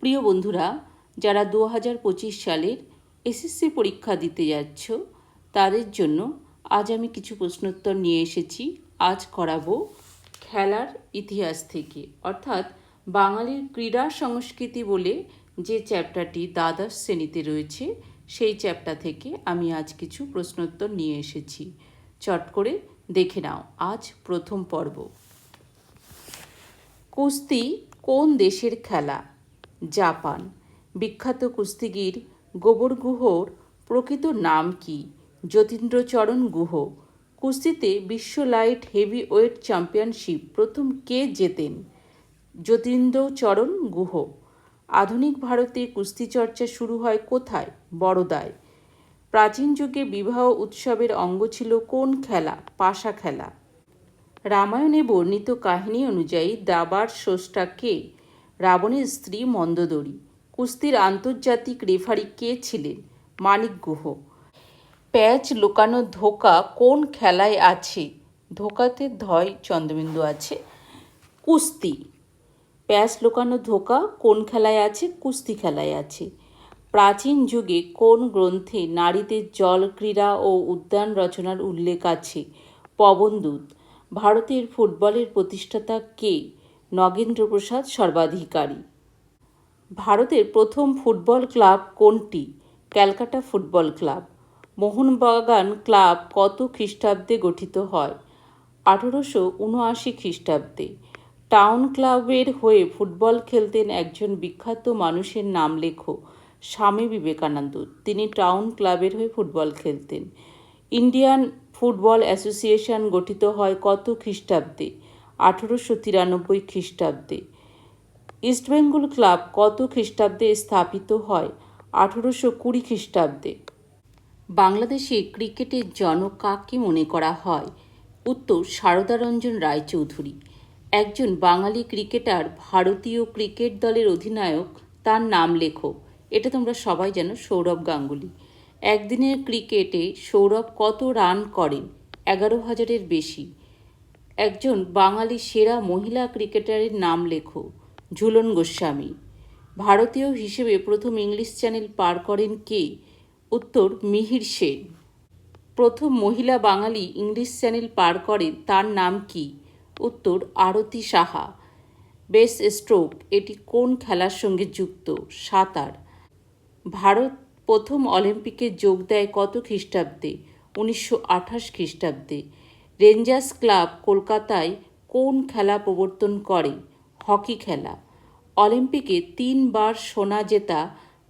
প্রিয় বন্ধুরা, যারা দু হাজার পঁচিশ সালের এসএসসি পরীক্ষা দিতে যাচ্ছ, তাদের জন্য আজ আমি কিছু প্রশ্নোত্তর নিয়ে এসেছি। আজ করাবো খেলার ইতিহাস থেকে, অর্থাৎ বাঙালির ক্রীড়া সংস্কৃতি বলে যে চ্যাপ্টারটি দ্বাদশ শ্রেণীতে রয়েছে, সেই চ্যাপ্টার থেকে আমি আজ কিছু প্রশ্নোত্তর নিয়ে এসেছি। চট করে দেখে নাও, আজ প্রথম পর্ব। কুস্তি কোন দেশের খেলা? জাপান। বিখ্যাত কুস্তিগির গোবর গুহর প্রকৃত নাম কি? যতীন্দ্রচরণ গুহ। কুস্তিতে বিশ্ব লাইট হেভি ওয়েট চ্যাম্পিয়নশিপ প্রথম কে জেতেন? যতীন্দ্রচরণ গুহ। আধুনিক ভারতে কুস্তি চর্চা শুরু হয় কোথায়? বড়দায়। প্রাচীন যুগে বিবাহ উৎসবের অঙ্গ ছিল কোন খেলা? পাশা খেলা। রামায়ণে বর্ণিত কাহিনী অনুযায়ী দাবার স্রষ্টা কে? রাবণের স্ত্রী মন্দোদরী। কুস্তির আন্তর্জাতিক রেফারি কে ছিলেন? মানিক গুহ। প্যাচ লুকানো ধোকা কোন খেলায় আছে? ধোকাতে ধয় চন্দ্রবিন্দু আছে। কুস্তি। প্যাচ লুকানো ধোকা কোন খেলায় আছে? কুস্তি খেলায় আছে। প্রাচীন যুগে কোন গ্রন্থে নারীদের জল, ক্রীড়া ও উদ্যান রচনার উল্লেখ আছে? পবনদূত। ভারতের ফুটবলের প্রতিষ্ঠাতা কে? নগেন্দ্রপ্রসাদ সর্বাধিকারী। ভারতের প্রথম ফুটবল ক্লাব কোনটি? Calcutta football club. Mohun Bagan club কত খ্রিস্টাব্দে গঠিত হয়? আঠেরোশো উনআশি খ্রিস্টাব্দে। টাউন ক্লাবের হয়ে ফুটবল খেলতেন একজন বিখ্যাত মানুষের নাম লেখো, স্বামী বিবেকানন্দ। তিনি টাউন ক্লাবের হয়ে ফুটবল খেলতেন। ইন্ডিয়ান ফুটবল অ্যাসোসিয়েশন গঠিত হয় কত খ্রিস্টাব্দে? আঠেরোশো তিরানব্বই খ্রিস্টাব্দে। ইস্টবেঙ্গল ক্লাব কত খ্রিস্টাব্দে স্থাপিত হয়? আঠেরোশো কুড়ি খ্রিস্টাব্দে। বাংলাদেশে ক্রিকেটের জনক কাকে মনে করা হয়? উত্তর, সারদারঞ্জন রায়চৌধুরী। একজন বাঙালি ক্রিকেটার, ভারতীয় ক্রিকেট দলের অধিনায়ক, তার নাম লেখো এটা তোমরা সবাই জানো, সৌরভ গাঙ্গুলি। একদিনের ক্রিকেটে সৌরভ কত রান করেন? এগারো হাজারের বেশি। একজন বাঙালি সেরা মহিলা ক্রিকেটারের নাম লেখো, ঝুলন গোস্বামী। ভারতীয় হিসেবে প্রথম ইংলিশ চ্যানেল পার করেন কে? উত্তর, মিহির সেন। প্রথম মহিলা বাঙালি ইংলিশ চ্যানেল পার করেন তার নাম কি? উত্তর, আরতি সাহা। বেস স্ট্রোক, এটি কোন খেলার সঙ্গে যুক্ত? সাঁতার। ভারত প্রথম অলিম্পিকে যোগ দেয় কত খ্রিস্টাব্দে? উনিশশো আঠাশ খ্রিস্টাব্দে। রেঞ্জার্স ক্লাব কলকাতায় কোন খেলা প্রবর্তন করে? হকি খেলা। অলিম্পিকে তিনবার সোনা জেতা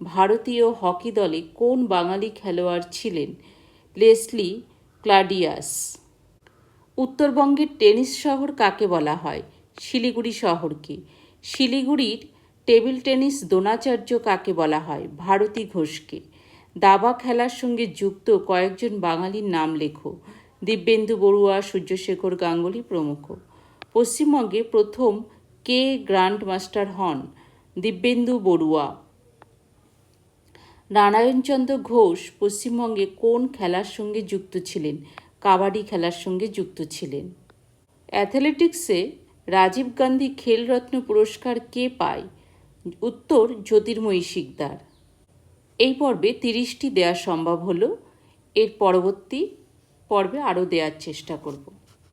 ভারতীয় হকি দলে কোন বাঙালি খেলোয়াড় ছিলেন? লেসলি ক্লাডিয়াস। উত্তরবঙ্গের টেনিস শহর কাকে বলা হয়? শিলিগুড়ি শহরকে। শিলিগুড়ির টেবিল টেনিস দ্রোণাচার্য কাকে বলা হয়? ভারতী ঘোষকে। দাবা খেলার সঙ্গে যুক্ত কয়েকজন বাঙালির নাম লেখো। দিব্যেন্দু বড়ুয়া, সূর্যশেখর গাঙ্গুলি প্রমুখ। পশ্চিমবঙ্গে প্রথম কে গ্র্যান্ড মাস্টার হন দিব্যেন্দু বড়ুয়া? নারায়ণচন্দ্র ঘোষ পশ্চিমবঙ্গে কোন খেলার সঙ্গে যুক্ত ছিলেন? কাবাডি খেলার সঙ্গে যুক্ত ছিলেন। অ্যাথলেটিক্সে রাজীব গান্ধী খেলরত্ন পুরস্কার কে পায়? উত্তর, জ্যোতির্ময়ী শিকদার। এই পর্বে তিরিশটি দেওয়া সম্ভব হলো। এর পরবর্তী পর্বে আরও দেওয়ার চেষ্টা করব।